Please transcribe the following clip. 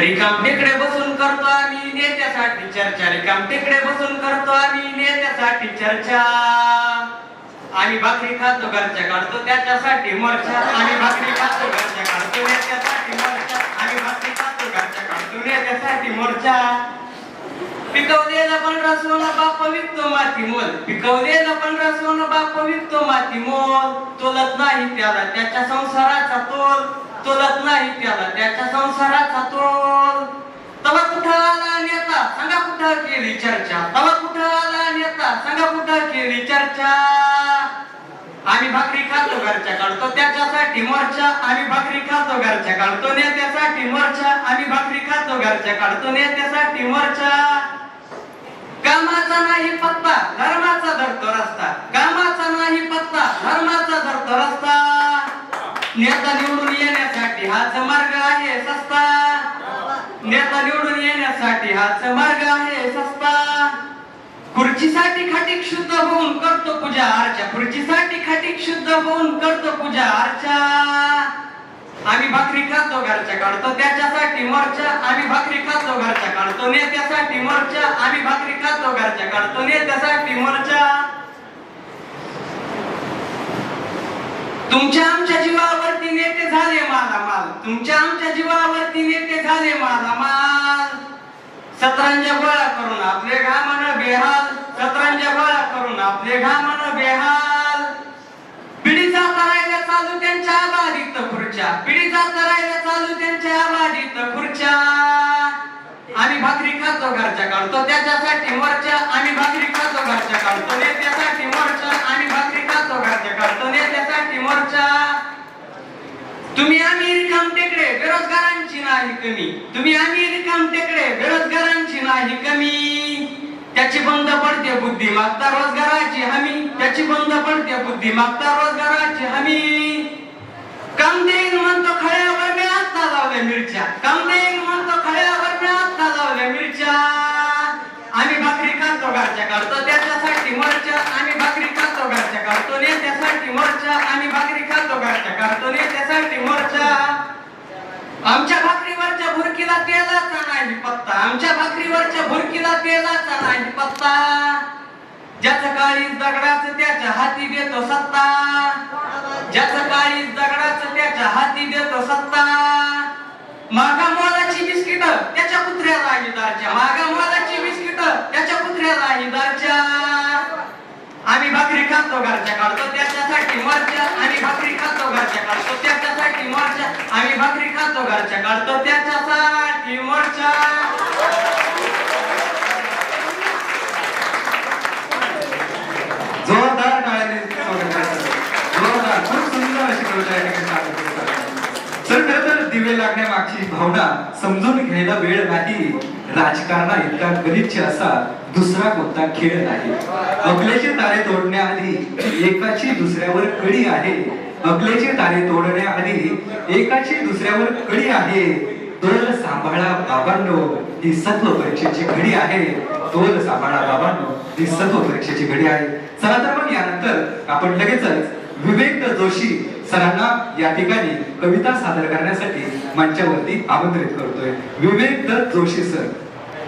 रिकाम टेकडे बसून करतो आम्ही नेत्यासाठी चर्चा. रिकाम टेकडे बसून करतो आम्ही नेत्यासाठी चर्चा. आम्ही भाकरी खातो घरच्या काढतो त्याच्यासाठी मोर्चा. आम्ही भाकरी खातो घरच्या काढतो नेत्यासाठी मोर्चा. आम्ही भाकरी खातो घरच्या काढतो नेत्यासाठी मोर्चा. पिकवलेला पंधरा सोनं बाप विकतो माती मोल पिकवलेला पंधरा सोनं बाप विकतो माती मोल तोलत नाही त्याला त्याच्या संसाराचा तोल. तोलत नाही त्याला त्याच्या संसाराचा तोल तवा कुठं आला नेता सांगा कुठं केली चर्चा? तवा कुठं आला नेता सांगा कुठं केली चर्चा? आम्ही भाकरी खातो घरच्या काढतो त्याच्यासाठी मोर्चा. आम्ही भाकरी खातो घरच्या काढतो नेत्यासाठी मोर्चा. आम्ही भाकरी खातो घरच्या काढतो नेत्यासाठी मोर्चा. कामाचा नाही पत्ता धर्माचा धरतो रस्ता. कामाचा नाही पत्ता धर्माचा धरतो रस्ता. नेता निवडून येण्यासाठी हाच मार्ग आहे सस्ता. नेता निवडून येण्यासाठी हाच मार्ग आहे सस्ता. खुर्चीसाठी खाटीक शुद्ध होऊन करतो पूजा अर्चा. खुर्चीसाठी खाटीक शुद्ध होऊन करतो पूजा अर्चा. आम्ही भाकरी खातो घरच्या काढतो त्याच्यासाठी मोर्चा. आम्ही भाकरी खातो घरच्या काढतो नेत्यासाठी मोर्चा. आम्ही भाकरी खातो घरच्या काढतो नेत्यासाठी मोर्चा. तुमच्या आमच्या जीवावरती नेते झाले मालामाल तुमच्या आमच्या जीवावरती नेते झाले मालामाल सतरांच्या गोळा करून आपले घामन बेहाल. सतरांच्या गोळा करून आपले घामन बेहाल. पिढीचा करायला चालू त्यांच्या आबाधित खुर्च्या. पिढीचा करायला चालू त्यांच्या आबाधित खुर्च्या. आम्ही भाकरी खातो घरच्या काढतो. त्याच्यासाठी वरच्या आम्ही भाकरी खातो घरच्या काढतो नेत्यासाठी मोर्चा आम्ही भाकरी खातो घरच्या काढतो नेत्यासाठी मोर्चा तुम्ही आम्ही रिकाम टेकडे बेरोजगारांची नाही कमी. तुम्ही आम्ही रिकाम टेकडे बेरोजगारांची नाही कमी. त्याची बंद पडते बुद्धी मागता रोजगाराची हमी. त्याची बंद पडते बुद्धी मागता रोजगाराची हमी. काम देईन म्हणतो खळ्यावर मी आत्ता लावल्या मिरच्या. काम देईन म्हणतो खळ्यावर मी आत्ता लावल्या मिरच्या. आम्ही भाकरी खातो घरच्या करतो त्याच्यासाठी मरच्या. आम्ही भाकरी खातो घरच्या काढतो नेत्यासाठी मोर्चा आम्ही भाकरी खातो घरच्या काढतो नेत्यासाठी मोर्चा आमच्या भाकरीला तेलाचा नाही पत्ता. आमच्या भाकरीवरच्या भुरकीला तेलाचा नाही पत्ता. ज्याचं काळी दगडाचं त्याच्या हाती देतो सत्ता. ज्याचं काळी दगडाचं त्याच्या हाती देतो सत्ता. मागा मोलाची बिस्किट त्याच्या कुत्र्याला इदारच्या मागा मोलाची बिस्किट त्याच्या कुत्र्याला इदारच्या आम्ही भाकरी खातो घरच्या काढतो त्याच्यासाठी मरच्या. आम्ही भाकरी खातो घरच्या काढतो त्याच्यासाठी मरच्या. आम्ही भाकरी खातो घरच्या काढतो त्या मोर्चा जोरदार टाळ्याने स्वागत करायचं. जोरदार खूप सुंदर अशी कविता या ठिकाणी सादर करत आहे. तर खरं तर दिवे लागण्यामागची भावना समजून घ्यायला वेळ नाही. राजकारणा इतका गलिच्छ असा दुसरा कोणता खेळ नाही. अकलेचे तारे तोडण्याआधी एकाची दुसऱ्यावर कळी आहे. अकलेचे तारे तोडण्याआधी एकाची दुसऱ्यावर कळी आहे. तोल सांभाळा बाबांनो ही सत्व परीक्षेची घडी आहे. तोल सांभाळा बाबांनो ही सत्व परीक्षेची घडी आहे. चला तर मग यानंतर आपण लगेचच विवेक जोशी सरांना या ठिकाणी कविता सादर करण्यासाठी मंचावरती आमंत्रित करतोय. विवेक दत्त जोशी सर.